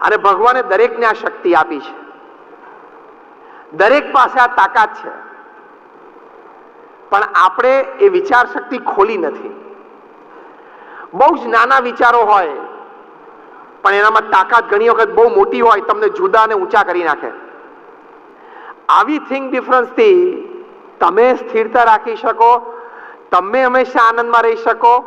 અને ભગવાને દરેકને આ શક્તિ આપી છે. દરેક પાસે આ તાકાત છે. પણ આપણે એ વિચાર શક્તિ ખોલી નથી. બહુ જ નાના વિચારો હોય, પણ એનામાં તાકાત ઘણી વખત બહુ મોટી હોય, તમને જુદા અને ઊંચા કરી નાખે. આવી થિંક ડિફરન્સથી તમે સ્થિરતા રાખી શકો, તમે હંમેશા આનંદમાં રહી શકો,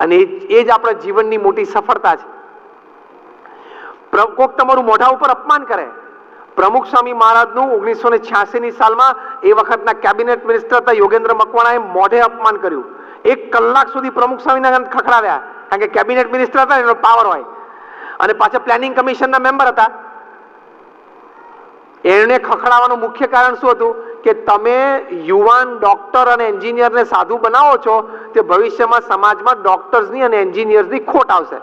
અને એ જ- આપણા જીવનની મોટી સફળતા છે. કોક તમારું મોઢા ઉપર અપમાન કરે. પ્રમુખ સ્વામી મહારાજનું ઓગણીસો ને છ્યાસીની સાલમાં એ વખતના કેબિનેટ મિનિસ્ટર હતા યોગેન્દ્ર મકવાણાએ મોઢે અપમાન કર્યું. એક કલાક સુધી પ્રમુખ સ્વામીના ખખડાવ્યા, કારણ કે કેબિનેટ મિનિસ્ટર હતા એનો પાવર હોય. અને પાછા પ્લાનિંગ કમિશનના મેમ્બર હતા. એણે ખખડાવવાનું મુખ્ય કારણ શું હતું? કે તમે યુવાન ડોક્ટર અને એન્જિનિયરને સાધુ બનાવો છો, તે ભવિષ્યમાં સમાજમાં ડોક્ટર્સની અને એન્જિનિયર્સની ખોટ આવશે.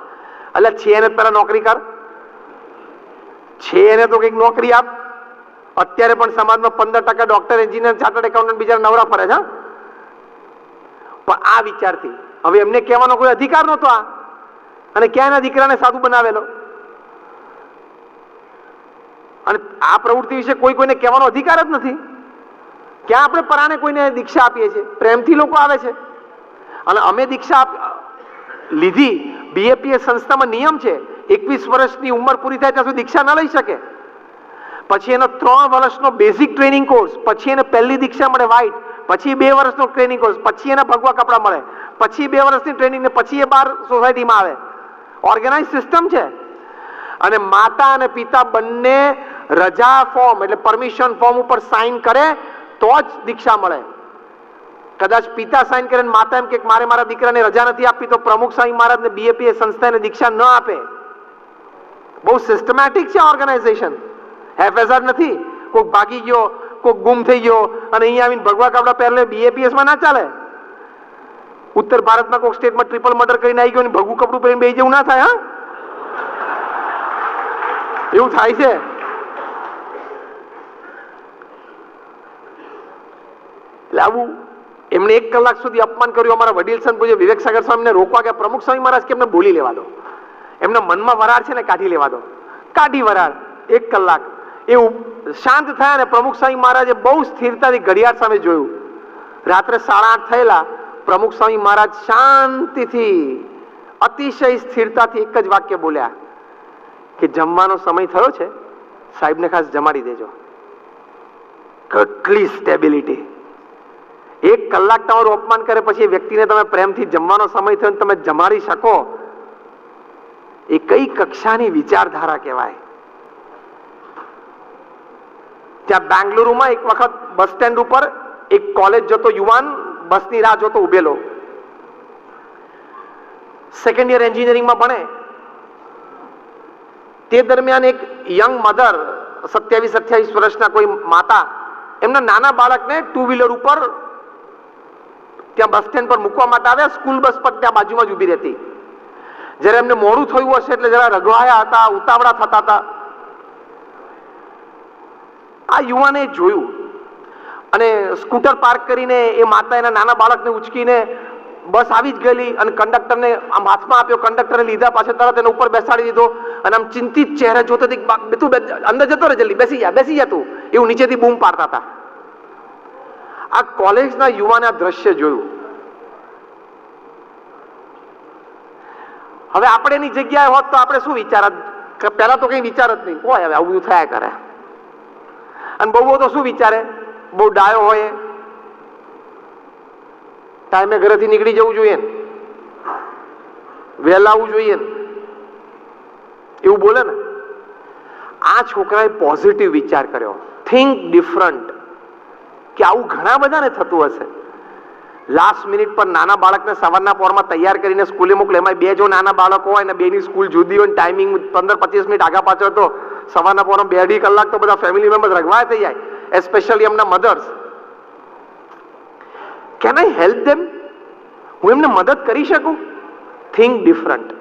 એટલે છે એને પહેલા નોકરી કર. છે એને તો કંઈક નોકરી આપ. અત્યારે પણ સમાજમાં પંદર ટકા ડોક્ટર એન્જિનિયર ચાર્ટર્ડ એકાઉન્ટન્ટ બીજા નવરા ફરે છે પણ આ વિચારથી. હવે એમને કહેવાનો કોઈ અધિકાર નહોતો આ. અને ક્યાં એના દીકરાને સાધુ બનાવેલો? અને આ પ્રવૃત્તિ વિશે કોઈ કોઈને કહેવાનો અધિકાર જ નથી. ક્યાં આપણે પરાણે કોઈને દીક્ષા આપીએ છીએ? પ્રેમથી લોકો આવે છે. અને અમે દીક્ષા લીધી. બીએપીએ સંસ્થામાં નિયમ છે. એકવીસ વર્ષની ઉંમર પૂરી થાય ત્યાં સુધી દીક્ષા ના લઈ શકે. પછી એનો ત્રણ વર્ષનો બેઝિક ટ્રેનિંગ કોર્સ પછી એને પહેલી દીક્ષા મળે વ્હાઇટ પછી બે વર્ષનો ટ્રેનિંગ કોર્સ પછી એને ભગવા કપડાં મળે, પછી બે વર્ષની ટ્રેનિંગ ને પછી એ બાર સોસાયટીમાં આવે. ઓર્ગેનાઇઝ સિસ્ટમ છે. અને માતા અને પિતા બંને રજા ફોર્મ એટલે પરમિશન ફોર્મ ઉપર સાઇન કરે તો જ દીક્ષા મળે. કદાચ પિતા સાઇન કરે માતા એમ કે મારે મારા દીકરાને રજા નથી આપી તો પ્રમુખ સ્વામી મહારાજને બીએપીએ સંસ્થાને દીક્ષા ન આપે. બહુ સિસ્ટમેટિક છે ઓર્ગેનાઇઝેશન હેફેઝાર નથી. કોઈક ભાગી ગયો કોઈક ગુમ થઈ ગયો, અને અહીંયા આવીને ભગવા કાપડા પહેરલે બીએપીએસમાં ના ચાલે. ઉત્તર ભારતમાં કોઈક સ્ટેટમાં ટ્રિપલ મર્ડર કરીને આવી ગયો ને ભગવું કપડું પહેરીને બે જેવું ના થાય, હા? એવું થાય છે. એટલે આવું એમણે એક કલાક સુધી અપમાન કર્યું. અમારા વડીલ સંત પૂજ્ય વિવેક સાગર સ્વામીને રોકવા ગયા. પ્રમુખ સ્વામી મહારાજ કે એમને બોલી લેવા દો. એમના મનમાં વરાળ છે ને કાઢી લેવા દો. કાઢી વરાળ, એક કલાક. એવું શાંત થયા ને પ્રમુખ સ્વામી મહારાજે બહુ સ્થિરતાથી ઘડિયાળ સામે જોયું. રાત્રે સાડા આઠ થયેલા પ્રમુખ સ્વામી મહારાજ શાંતિથી, અતિશય સ્થિરતાથી એક જ વાક્ય બોલ્યા કે જમવાનો સમય થયો છે, સાહેબને ખાસ જમાડી દેજો. કેટલી સ્ટેબિલિટી એક કલાક તમારું અપમાન કરે પછી એ વ્યક્તિને તમે પ્રેમથી જમવાનો સમય થયો તમે જમાડી શકો એ કઈ કક્ષાની વિચારધારા કહેવાય? ત્યાં બેંગલુરુમાં એક વખત બસ સ્ટેન્ડ ઉપર એક કોલેજ જતો યુવાન બસની રાહ જોતો ઉભેલો. સેકન્ડ યર એન્જિનિયરિંગમાં ભણે. તે દરમિયાન એક યંગ મધર સત્યાવીસ અઠ્યાવીસ વર્ષના કોઈ માતા, એમના નાના બાળકને ટુ વ્હીલર ઉપર ત્યાં બસ સ્ટેન્ડ પર મૂકવા માટે આવ્યા. સ્કૂલ બસ પર ત્યાં બાજુમાં જ ઊભી રહેતી. જ્યારે એમને મોડું થયું હશે એટલે જરા રગડાયા હતા, ઉતાવળા થતા હતા. આ યુવાને જોયું અને સ્કૂટર પાર્ક કરીને એ માતા એના નાના બાળકને ઉચકીને બસ આવી જ ગયેલી અને કંડક્ટરને આમ હાથમાં આપ્યો, કંડક્ટરને લીધા પાછળ તરત એને ઉપર બેસાડી દીધો અને આમ ચિંતિત ચહેરે જોતો તું અંદર જતો રહે જલ્દી, બેસી જા બેસી જા તું. એવું નીચેથી બૂમ પાડતા હતા. આ કોલેજના યુવાને આ દ્રશ્ય જોયું. હવે આપણે એની જગ્યાએ હોત તો આપણે શું વિચારત પહેલા તો કઈ વિચાર જ નહીં. હોય હવે આવું થયા કરે. અને બહુ તો શું વિચારે? બહુ ડાયો હોય. ટાઈમે ઘરેથી નીકળી જવું જોઈએ ને. વહેલા આવવું જોઈએ ને. એવું બોલે ને. આ છોકરાએ પોઝિટિવ વિચાર કર્યો. થિંક ડિફરન્ટ કે આવું ઘણા બધાને થતું હશે. લાસ્ટ મિનિટ પર નાના બાળકને સવારના પોરમાં તૈયાર કરીને સ્કૂલે મોકલે. એમાં બે જો નાના બાળકો હોય ને બેની સ્કૂલ જુદી હોય ટાઈમિંગ પંદર પચીસ મિનિટ આગા પાછળ તો સવારના પોરમાં બે અઢી કલાક તો બધા ફેમિલી મેમ્બર રગવા થઈ જાય એસ્પેશિયલી એમના mothers can I help them હું એમને મદદ કરી શકું? થિંક ડિફરન્ટ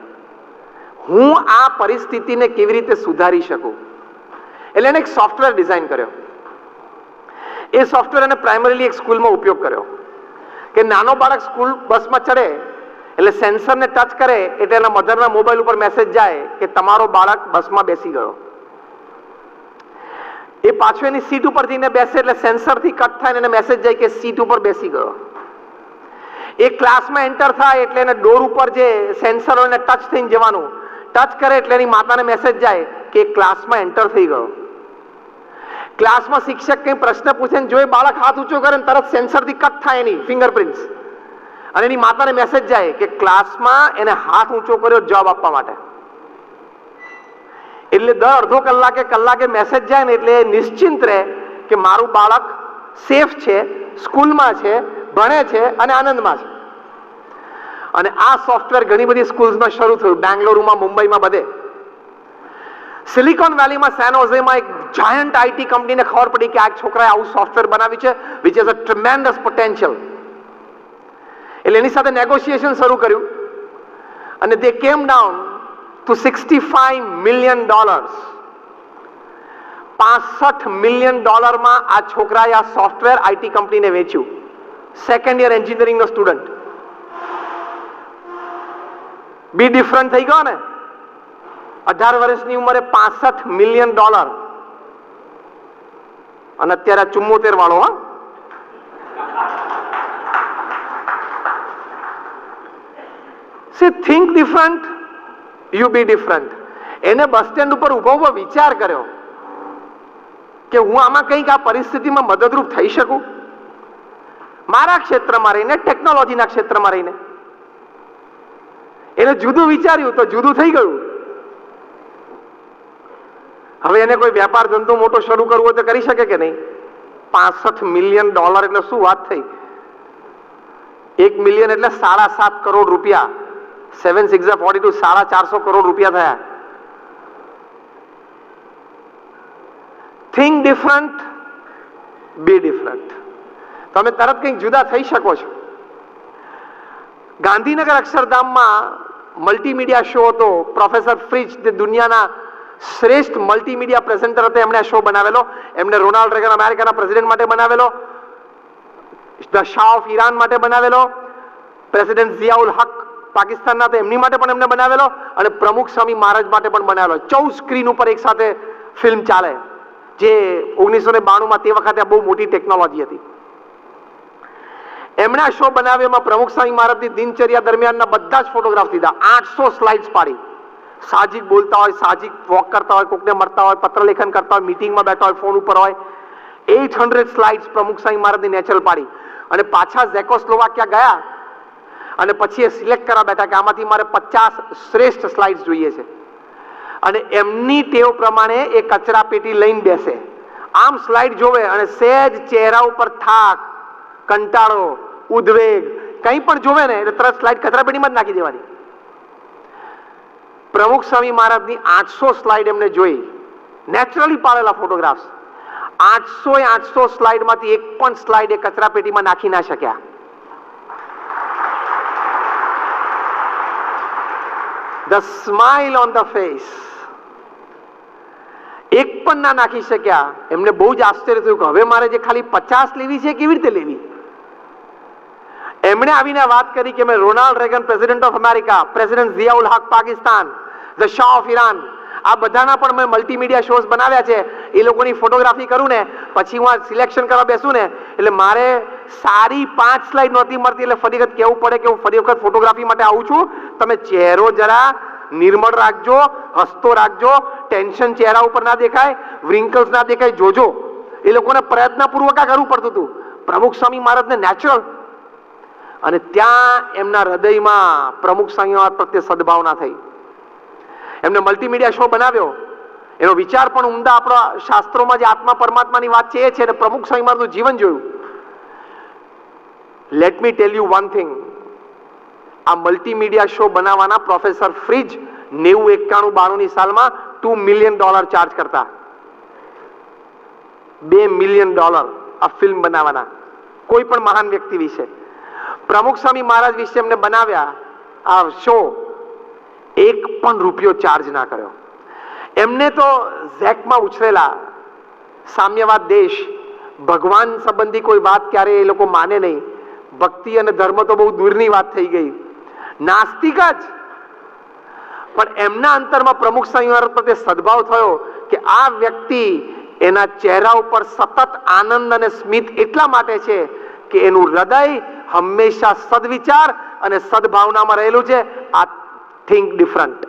હું આ પરિસ્થિતિને કેવી રીતે સુધારી શકું? એટલે એને એક સોફ્ટવેર ડિઝાઇન કર્યો. એ સોફ્ટવેર એને પ્રાઇમરીલી એક સ્કૂલમાં ઉપયોગ કર્યો. કે નાનો બાળક સ્કૂલ બસમાં ચડે એટલે સેન્સરને ટચ કરે એટલે એના મધરના મોબાઈલ ઉપર મેસેજ જાય કે તમારો બાળક બસમાં બેસી ગયો. એ પાછો એની સીટ ઉપર જઈને બેસે એટલે સેન્સરથી કટ થાય એને મેસેજ જાય કે સીટ ઉપર બેસી ગયો. એ ક્લાસમાં એન્ટર થાય એટલે એને ડોર ઉપર જે સેન્સર હોય એને ટચ થઈને જવાનું. ટચ કરે એટલે એની માતાને મેસેજ જાય કે ક્લાસમાં એન્ટર થઈ ગયો. ક્લાસમાં શિક્ષક કંઈ પ્રશ્ન પૂછે ને જો એ બાળક હાથ ઊંચો કરે ને તરત સેન્સરથી કટ થાય એની ફિંગરપ્રિન્ટ્સ અને એની માતાને મેસેજ જાય કે ક્લાસમાં એને હાથ ઊંચો કર્યો જવાબ આપવા માટે. એટલે દર અડધો કલાકે કલાકે મેસેજ જાય ને એટલે નિશ્ચિંત રહે કે મારું બાળક સેફ છે, સ્કૂલમાં છે, ભણે છે અને આનંદમાં છે. અને આ સોફ્ટવેર ઘણી બધી સ્કૂલ્સમાં શરૂ થયું. બેંગ્લોરમાં, મુંબઈમાં બધે. સિલિકોન વેલીમાં સેનોઝેમાં એક જાયન્ટ આઈટી કંપનીને ખબર પડી કે આ છોકરાએ આવું સોફ્ટવેર બનાવ્યું છે which is a tremendous potential એટલે એની સાથે નેગોશિએશન શરૂ કર્યું. અને they came down to sixty five million dollars પાસઠ મિલિયન ડોલરમાં આ છોકરાએ આ સોફ્ટવેર આઈટી કંપનીને વેચ્યું. સેકન્ડ યર એન્જિનિયરિંગનો સ્ટુડન્ટ બી ડિફરન્ટ થઈ ગયો ને? અઢાર વર્ષની ઉંમરે પાસઠ મિલિયન ડોલર. અને અત્યારે ચુમ્મોતેર વાળો, હા. See think different you be different એને બસ સ્ટેન્ડ ઉપર ઊભો ઊભો વિચાર કર્યો કે હું આમાં કંઈક આ પરિસ્થિતિમાં મદદરૂપ થઈ શકું? મારા ક્ષેત્રમાં રહીને ટેકનોલોજીના ક્ષેત્રમાં રહીને. એને જુદું વિચાર્યું તો જુદું થઈ ગયું. હવે એને કોઈ વેપાર ધંધો મોટો શરૂ કરવો હોય તો કરી શકે કે નહીં? પાસઠ મિલિયન ડોલર, એટલે શું વાત થઈ? એક મિલિયન એટલે સાડા સાત કરોડ રૂપિયા. સેવન સિક્સ ફોર્ટી ટુ સાડા ચારસો કરોડ રૂપિયા થયા. થિંક ડિફરન્ટ બી ડિફરન્ટ તમે તરત કંઈક જુદા થઈ શકો છો. ગાંધીનગર અક્ષરધામમાં મલ્ટીમીડિયા શો હતો. પ્રોફેસર ફ્રિજ જે દુનિયાના શ્રેષ્ઠ મલ્ટીમીડિયા પ્રેઝન્ટર હતા. એમણે શો બનાવેલો. એમણે રોનાલ્ડ રેગન અમેરિકાના પ્રેસિડેન્ટ માટે બનાવેલો. ધ શાહ ઓફ ઈરાન માટે બનાવેલો. પ્રેસિડેન્ટ ઝિયાઉલ હક પાકિસ્તાનના તો એમની માટે પણ એમને બનાવેલો. અને પ્રમુખ સ્વામી મહારાજ માટે પણ બનાવેલો. ચૌદ સ્ક્રીન ઉપર એક સાથે ફિલ્મ ચાલે. જે ઓગણીસો ને બાણુંમાં તે વખતે બહુ મોટી ટેકનોલોજી હતી. એમણે આ શો બનાવ્યો એમાં પ્રમુખ સ્વામી મહારાજની દિનચર્યા દરમિયાનના બધા જ ફોટોગ્રાફ દીધા. આઠસો સ્લાઇડ્સ પાડી. સાહજિક બોલતા હોય સાહજિક વોક કરતા હોય, કોકને મળતા હોય પત્ર લેખન કરતા હોય મીટિંગમાં બેઠા હોય ફોન ઉપર હોય એટ હંડ્રેડ સ્લાઇડ્સ પ્રમુખ સ્વામી મહારાજની નેચરલ પાડી. અને પાછા ઝેકોસ્લોવાકિયા ગયા અને પછી એ સિલેક્ટ કરવા બેઠા કે આમાંથી મારે પચાસ શ્રેષ્ઠ સ્લાઇડ્સ જોઈએ છે. અને એમની ટેવ પ્રમાણે એ કચરા પેટી લઈને બેસે. આમ સ્લાઇડ જોવે અને સહેજ ચહેરા ઉપર થાક, કંટાળો, ઉદ્વેગ, કંઈ પણ જોવે ને, એટલે તરત સ્લાઇડ કચરા પેટીમાં જ નાખી દેવાની. પ્રમુખ સ્વામી મહારાજની આઠસો સ્લાઇડ એમને જોઈ. નેચરલી પાડેલા ફોટોગ્રાફ્સ આઠસો આઠસો સ્લાઇડમાંથી એક પણ સ્લાઇડ એ કચરા પેટીમાં નાખી ના શક્યા. The smile on the face એક પણ ના નાખી શક્યા. એમને બહુ જ આશ્ચર્ય થયું કે હવે મારે જે ખાલી પચાસ લેવી છે કેવી રીતે લેવી? એમણે આવીને વાત કરી કે મેં Ronald Reagan president of America president Ziaul Haq Pakistan the Shah of Iran આ બધાના પણ મેં મલ્ટીમીડિયા શોઝ બનાવ્યા છે. એ લોકોની ફોટોગ્રાફી કરું ને, પછી હું આ સિલેક્શન કરવા બેસું ને, એટલે મારે સારી પાંચ સ્લાઇડ નહોતી મળતી, એટલે ફરી વખત કહેવું પડે કે હું ફરી વખત ફોટોગ્રાફી માટે આવું છું. તમે ચહેરો જરા નિર્મળ રાખજો, હસતો રાખજો ટેન્શન ચહેરા ઉપર ના દેખાય વ્રિંકલ્સ ના દેખાય, જોજો. એ લોકોને પ્રયત્નપૂર્વક આ કરવું પડતું હતું. પ્રમુખ સ્વામી મહારાજને નેચરલ અને ત્યાં એમના હૃદયમાં પ્રમુખ સ્વામી મહારાજ પ્રત્યે સદભાવના થઈ. એમને મલ્ટીમીડિયા શો બનાવ્યો. એનો વિચાર પણ ઉમદા આપણા શાસ્ત્રોમાં જે આત્મા પરમાત્માની વાત છે એ છે અને પ્રમુખ સ્વામી મહારાજનું જીવન જોયું. Let me tell you one thing આ મલ્ટીમીડિયા શો બનાવવાના પ્રોફેસર ફ્રિજ નેવું એકાણું બાણુંની સાલમાં ટુ મિલિયન ડોલર ચાર્જ કરતા. બે મિલિયન ડોલર આ ફિલ્મ બનાવવાના. કોઈ પણ મહાન વ્યક્તિ વિશે. પ્રમુખ સ્વામી મહારાજ વિશે એમને બનાવ્યા આ શો એક પણ રૂપિયો ચાર્જ ના કર્યો. એમને તો ઝેકમાં ઉછરેલા સામ્યવાદ દેશ, ભગવાન સંબંધી કોઈ વાત ક્યારે એ લોકો માને નહીં. ભક્તિ અને ધર્મ તો બહુ દૂરની વાત થઈ ગઈ. નાસ્તિક જ. પણ એમના અંતરમાં પ્રમુખ સ્વામી પ્રત્યે સદભાવ થયો કે આ વ્યક્તિ એના ચહેરા ઉપર સતત આનંદ અને સ્મિત એટલા માટે છે કે એનું હૃદય હંમેશા સદવિચાર અને સદભાવનામાં રહેલું છે. આ થિંક ડિફરન્ટ